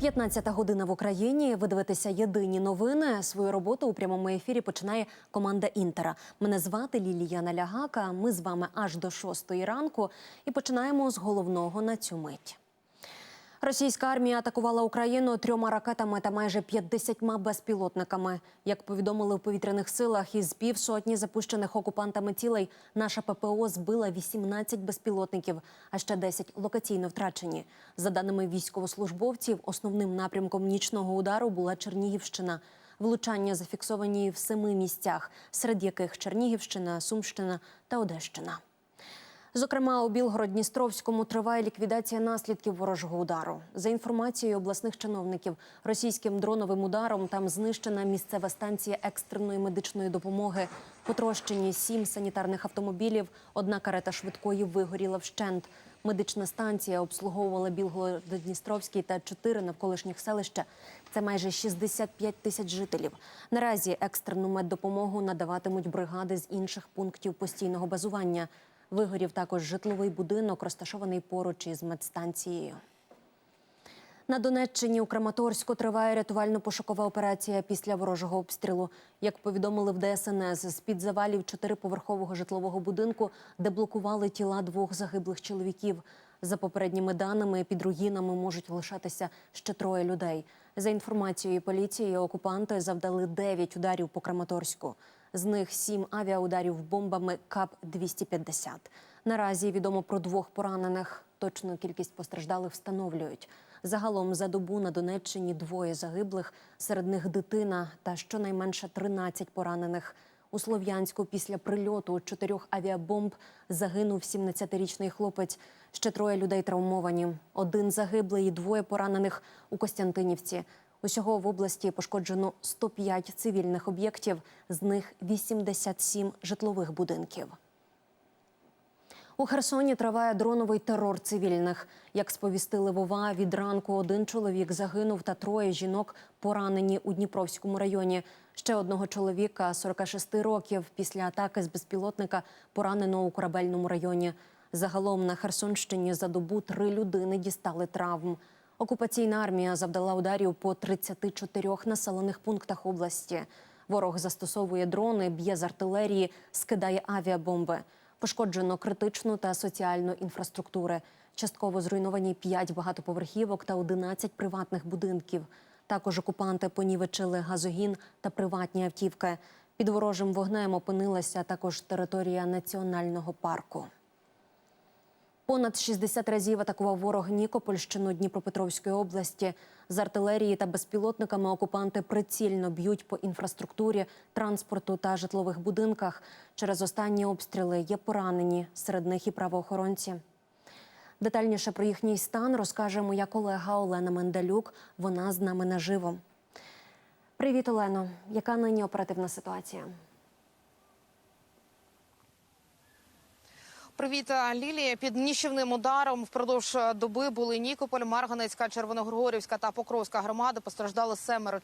15 година в Україні. Ви дивитеся єдині новини. Свою роботу у прямому ефірі починає команда Інтера. Мене звати Лілія Налягака. Ми з вами аж до 6 ранку і починаємо з головного на цю мить. Російська армія атакувала Україну трьома ракетами та майже 50 безпілотниками. Як повідомили в повітряних силах, із півсотні запущених окупантами цілей наша ППО збила 18 безпілотників, а ще 10 локаційно втрачені. За даними військовослужбовців, основним напрямком нічного удару була Чернігівщина. Влучання зафіксовані в семи місцях, серед яких Чернігівщина, Сумщина та Одещина. Зокрема, у Білгород-Дністровському триває ліквідація наслідків ворожого удару. За інформацією обласних чиновників, російським дроновим ударом там знищена місцева станція екстреної медичної допомоги. Потрощені сім санітарних автомобілів. Одна карета швидкої вигоріла вщент. Медична станція обслуговувала Білгород-Дністровський та чотири навколишніх селища. Це майже 65 тисяч жителів. Наразі екстрену меддопомогу надаватимуть бригади з інших пунктів постійного базування. Вигорів також житловий будинок, розташований поруч із медстанцією. На Донеччині у Краматорську триває рятувально-пошукова операція після ворожого обстрілу. Як повідомили в ДСНС, з-під завалів чотириповерхового житлового будинку, де блокували тіла двох загиблих чоловіків. За попередніми даними, під руїнами можуть лишатися ще троє людей. За інформацією поліції, окупанти завдали 9 ударів по Краматорську. З них сім авіаударів бомбами КАП-250. Наразі відомо про двох поранених. Точну кількість постраждалих встановлюють. Загалом за добу на Донеччині двоє загиблих, серед них дитина та щонайменше 13 поранених. У Слов'янську після прильоту чотирьох авіабомб загинув 17-річний хлопець. Ще троє людей травмовані. Один загиблий і двоє поранених у Костянтинівці. Усього в області пошкоджено 105 цивільних об'єктів, з них 87 житлових будинків. У Херсоні триває дроновий терор цивільних. Як сповістили Вова, від ранку один чоловік загинув та троє жінок поранені у Дніпровському районі. Ще одного чоловіка 46 років після атаки з безпілотника поранено у корабельному районі. Загалом на Херсонщині за добу три людини дістали травм. Окупаційна армія завдала ударів по 34 населених пунктах області. Ворог застосовує дрони, б'є з артилерії, скидає авіабомби. Пошкоджено критичну та соціальну інфраструктури. Частково зруйновані 5 багатоповерхівок та 11 приватних будинків. Також окупанти понівечили газогін та приватні автівки. Під ворожим вогнем опинилася також територія національного парку. Понад 60 разів атакував ворог Нікопольщину Дніпропетровської області. З артилерії та безпілотниками окупанти прицільно б'ють по інфраструктурі, транспорту та житлових будинках. Через останні обстріли є поранені, серед них і правоохоронці. Детальніше про їхній стан розкаже моя колега Олена Мендалюк. Вона з нами наживо. Привіт, Олено. Яка нині оперативна ситуація? Привіт, Лілія. Під ніщівним ударом впродовж доби були Нікополь, Марганецька, Червоногригорівська та Покровська громади. Постраждали семеро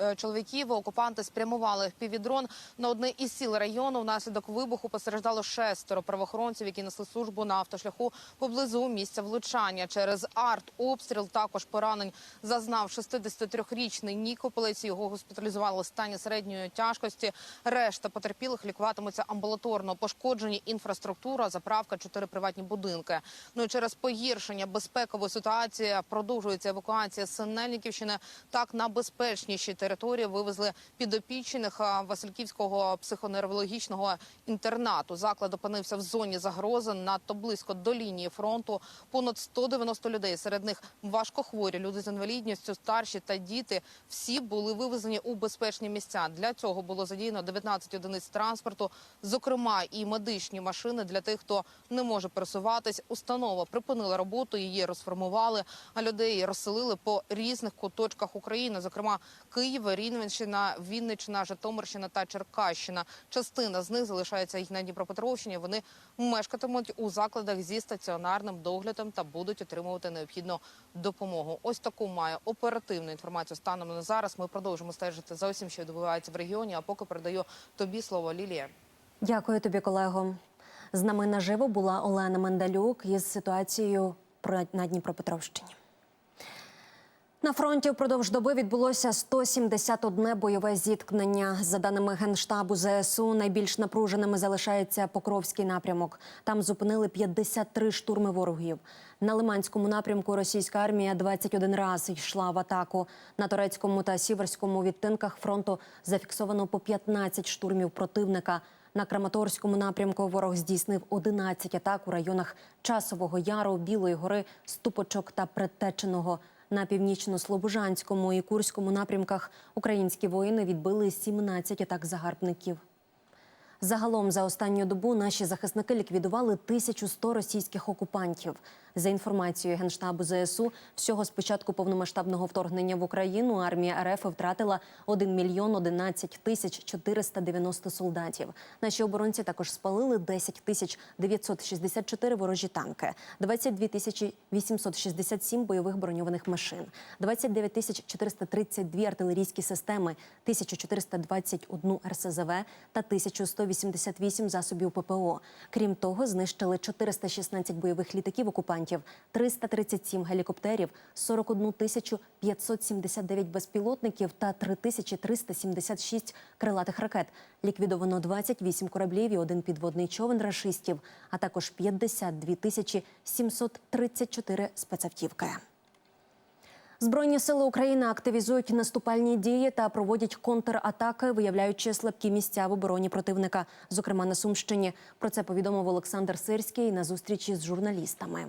е, чоловіків. Окупанти спрямували півідрон на одне із сіл району. Внаслідок вибуху постраждало шестеро правоохоронців, які несли службу на автошляху поблизу місця влучання. Через артобстріл також поранень зазнав 63-річний Нікополець. Його госпіталізували в стані середньої тяжкості. Решта потерпілих лікуватимуться амбулаторно. Пошкоджені інфраструктура, заправка, чотири приватні будинки. Ну і через погіршення безпекової ситуації продовжується евакуація Синельниківщини. Так на безпечніші території вивезли підопічних а, Васильківського психоневрологічного інтернату. Заклад опинився в зоні загрози надто близько до лінії фронту. Понад 190 людей. Серед них важкохворі, люди з інвалідністю, старші та діти. Всі були вивезені у безпечні місця. Для цього було задіяно 19 одиниць транспорту, зокрема і медичні машини для тих, хто не може пересуватись. Установа припинила роботу, її розформували, а людей розселили по різних куточках України, зокрема Києва, Рівненщина, Вінниччина, Житомирщина та Черкащина. Частина з них залишається і на Дніпропетровщині. Вони мешкатимуть у закладах зі стаціонарним доглядом та будуть отримувати необхідну допомогу. Ось таку має оперативну інформацію станом на зараз. Ми продовжимо стежити за усім, що відбувається в регіоні. А поки передаю тобі слово Лілія. Дякую тобі, колего. З нами наживо була Олена Мендалюк із ситуацією на Дніпропетровщині. На фронті впродовж доби відбулося 171 бойове зіткнення. За даними генштабу ЗСУ, найбільш напруженими залишається Покровський напрямок. Там зупинили 53 штурми ворогів. На Лиманському напрямку російська армія 21 раз йшла в атаку. На турецькому та сіверському відтинках фронту зафіксовано по 15 штурмів противника. На Краматорському напрямку ворог здійснив 11 атак у районах Часового Яру, Білої гори, Ступочок та Предтеченого. На північно-слобожанському і Курському напрямках українські воїни відбили 17 атак загарбників. Загалом за останню добу наші захисники ліквідували 1100 російських окупантів. За інформацією генштабу ЗСУ, всього з початку повномасштабного вторгнення в Україну армія РФ втратила 1 мільйон 11 тисяч 490 солдатів. Наші оборонці також спалили 10 тисяч 964 ворожі танки, 22 тисячі 867 бойових броньованих машин, 29 тисяч 432 артилерійські системи, 1421 РСЗВ та 1188 засобів ППО. Крім того, знищили 416 бойових літаків окупантів, 337 гелікоптерів, 41 тисячу 579 безпілотників та 3376 крилатих ракет. Ліквідовано 28 кораблів і один підводний човен рашистів, а також 52 тисячі 734 спецавтівки. Збройні сили України активізують наступальні дії та проводять контратаки, виявляючи слабкі місця в обороні противника, зокрема на Сумщині. Про це повідомив Олександр Сирський на зустрічі з журналістами.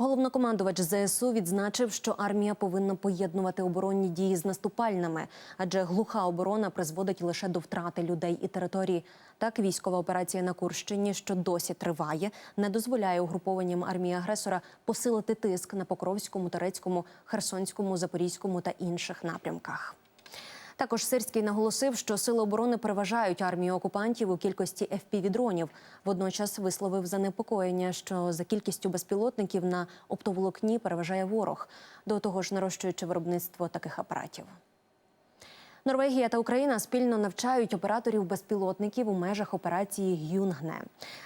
Головнокомандувач ЗСУ відзначив, що армія повинна поєднувати оборонні дії з наступальними, адже глуха оборона призводить лише до втрати людей і території. Так, військова операція на Курщині, що досі триває, не дозволяє угрупованням армії агресора посилити тиск на Покровському, Турецькому, Херсонському, Запорізькому та інших напрямках. Також Сирський наголосив, що сили оборони переважають армію окупантів у кількості FPV-дронів. Водночас висловив занепокоєння, що за кількістю безпілотників на оптоволокні переважає ворог, до того ж нарощуючи виробництво таких апаратів. Норвегія та Україна спільно навчають операторів безпілотників у межах операції Гюнгне.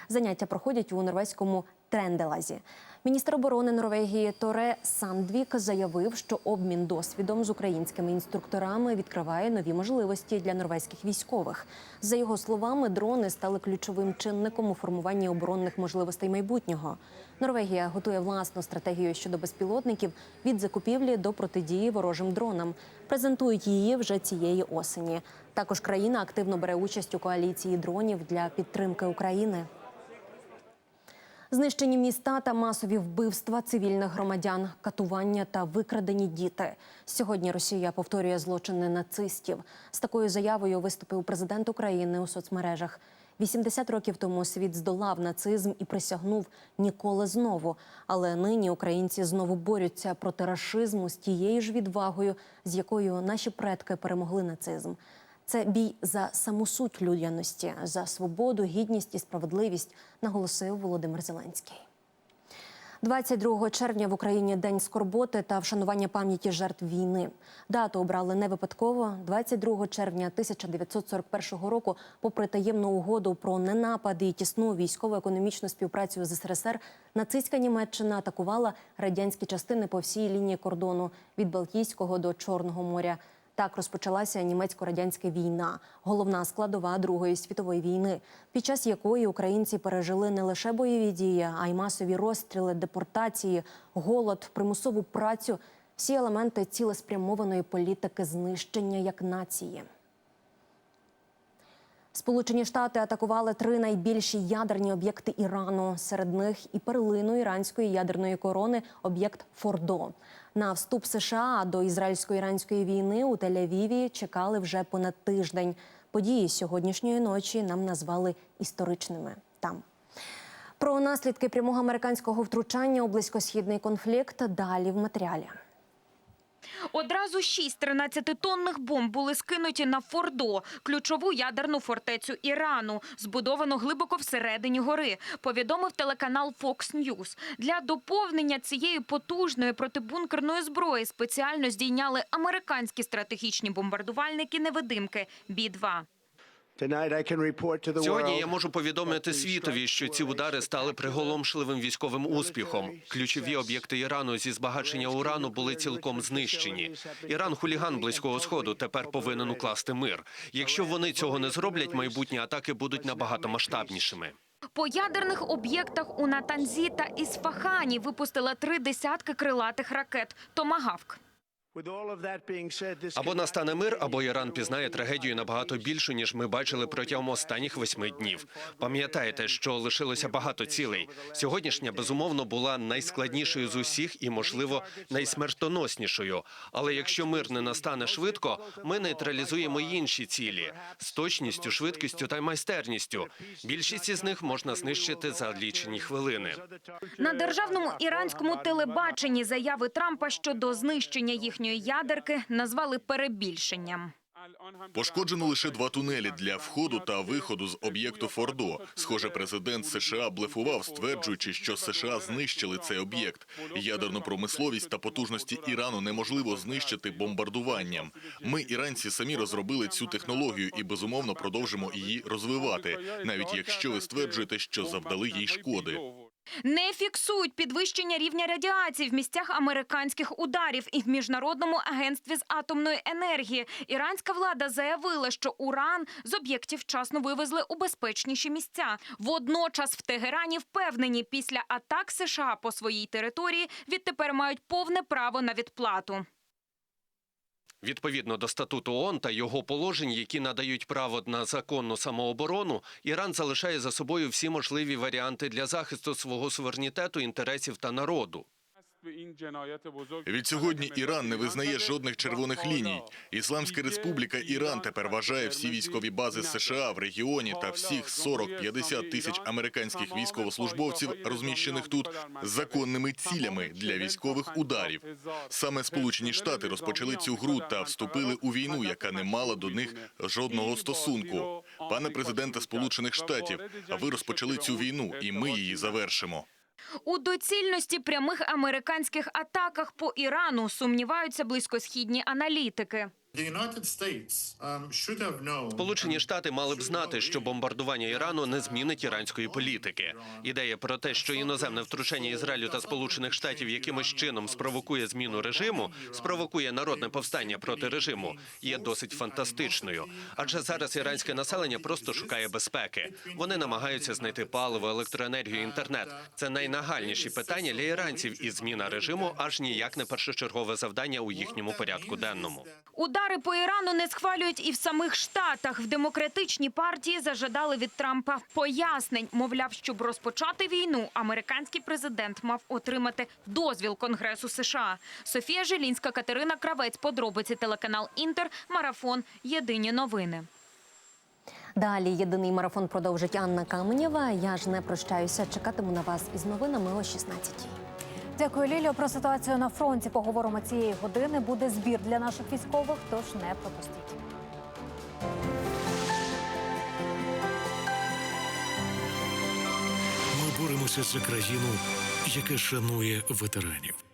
Заняття проходять у норвезькому Тренделазі. Міністр оборони Норвегії Торе Сандвік заявив, що обмін досвідом з українськими інструкторами відкриває нові можливості для норвезьких військових. За його словами, дрони стали ключовим чинником у формуванні оборонних можливостей майбутнього. Норвегія готує власну стратегію щодо безпілотників від закупівлі до протидії ворожим дронам. Презентують її вже цієї осені. Також країна активно бере участь у коаліції дронів для підтримки України. Знищені міста та масові вбивства цивільних громадян, катування та викрадені діти. Сьогодні Росія повторює злочини нацистів. З такою заявою виступив президент України у соцмережах. 80 років тому світ здолав нацизм і присягнув ніколи знову. Але нині українці знову борються проти рашизму з тією ж відвагою, з якою наші предки перемогли нацизм. Це бій за саму суть людяності, за свободу, гідність і справедливість, наголосив Володимир Зеленський. 22 червня в Україні день скорботи та вшанування пам'яті жертв війни. Дату обрали не випадково. 22 червня 1941 року, попри таємну угоду про ненапади і тісну військово-економічну співпрацю з СРСР, нацистська Німеччина атакувала радянські частини по всій лінії кордону від Балтійського до Чорного моря. Так розпочалася німецько-радянська війна, головна складова Другої світової війни, під час якої українці пережили не лише бойові дії, а й масові розстріли, депортації, голод, примусову працю всі елементи цілеспрямованої політики знищення як нації. Сполучені Штати атакували три найбільші ядерні об'єкти Ірану. Серед них і перлину іранської ядерної корони об'єкт Фордо. На вступ США до ізраїльсько-іранської війни у Тель-Авіві чекали вже понад тиждень. Події сьогоднішньої ночі нам назвали історичними там. Про наслідки прямого американського втручання у близькосхідний конфлікт далі в матеріалі. Одразу шість 13-тонних бомб були скинуті на Фордо, ключову ядерну фортецю Ірану, збудовану глибоко всередині гори, повідомив телеканал Fox News. Для доповнення цієї потужної протибункерної зброї спеціально здійняли американські стратегічні бомбардувальники-невидимки Бі-2. Сьогодні я можу повідомити світові, що ці удари стали приголомшливим військовим успіхом. Ключові об'єкти Ірану зі збагачення урану були цілком знищені. Іран хуліган близького сходу тепер повинен укласти мир. Якщо вони цього не зроблять, майбутні атаки будуть набагато масштабнішими. По ядерних об'єктах у Натанзі та Ісфахані випустила три десятки крилатих ракет «Томагавк». Або настане мир, або Іран пізнає трагедію набагато більшу, ніж ми бачили протягом останніх восьми днів. Пам'ятаєте, що лишилося багато цілей. Сьогоднішня безумовно була найскладнішою з усіх і, можливо, найсмертоноснішою. Але якщо мир не настане швидко, ми нейтралізуємо й інші цілі з точністю, швидкістю та майстерністю. Більшість із них можна знищити за лічені хвилини. На державному іранському телебаченні заяви Трампа щодо знищення їхньої ядерки назвали перебільшенням. Пошкоджено лише два тунелі для входу та виходу з об'єкту Фордо. Схоже, президент США блефував, стверджуючи, що США знищили цей об'єкт. Ядерну промисловість та потужності Ірану неможливо знищити бомбардуванням. Ми, іранці, самі розробили цю технологію і безумовно продовжимо її розвивати, навіть якщо ви стверджуєте, що завдали їй шкоди. Не фіксують підвищення рівня радіації в місцях американських ударів і в міжнародному агентстві з атомної енергії. Іранська влада заявила, що уран з об'єктів вчасно вивезли у безпечніші місця. Водночас в Тегерані впевнені, після атак США по своїй території відтепер мають повне право на відплату. Відповідно до статуту ООН та його положень, які надають право на законну самооборону, Іран залишає за собою всі можливі варіанти для захисту свого суверенітету, інтересів та народу. Від сьогодні Іран не визнає жодних червоних ліній. Ісламська республіка Іран тепер вважає всі військові бази США в регіоні та всіх 40-50 тисяч американських військовослужбовців, розміщених тут, законними цілями для військових ударів. Саме Сполучені Штати розпочали цю гру та вступили у війну, яка не мала до них жодного стосунку. Пане президенте Сполучених Штатів, ви розпочали цю війну, і ми її завершимо. У доцільності прямих американських атаках по Ірану сумніваються близькосхідні аналітики. Сполучені Штати мали б знати, що бомбардування Ірану не змінить іранської політики. Ідея про те, що іноземне втручання Ізраїлю та Сполучених Штатів якимось чином спровокує зміну режиму, спровокує народне повстання проти режиму, є досить фантастичною. Адже зараз іранське населення просто шукає безпеки. Вони намагаються знайти паливо, електроенергію, інтернет. Це найнагальніші питання для іранців, і зміна режиму аж ніяк не першочергове завдання у їхньому порядку денному. Удари по Ірану не схвалюють і в самих Штатах. В демократичній партії зажадали від Трампа пояснень. Мовляв, щоб розпочати війну, американський президент мав отримати дозвіл Конгресу США. Софія Жилінська, Катерина Кравець, подробиці телеканал Інтер, марафон. Єдині новини. Далі єдиний марафон продовжить Анна Каменєва. Я ж не прощаюся. Чекатиму на вас із новинами о 16-й. Дякую, Ліліо. Про ситуацію на фронті поговоримо цієї години. Буде збір для наших військових, тож не пропустіть. Ми боремося за країну, яка шанує ветеранів.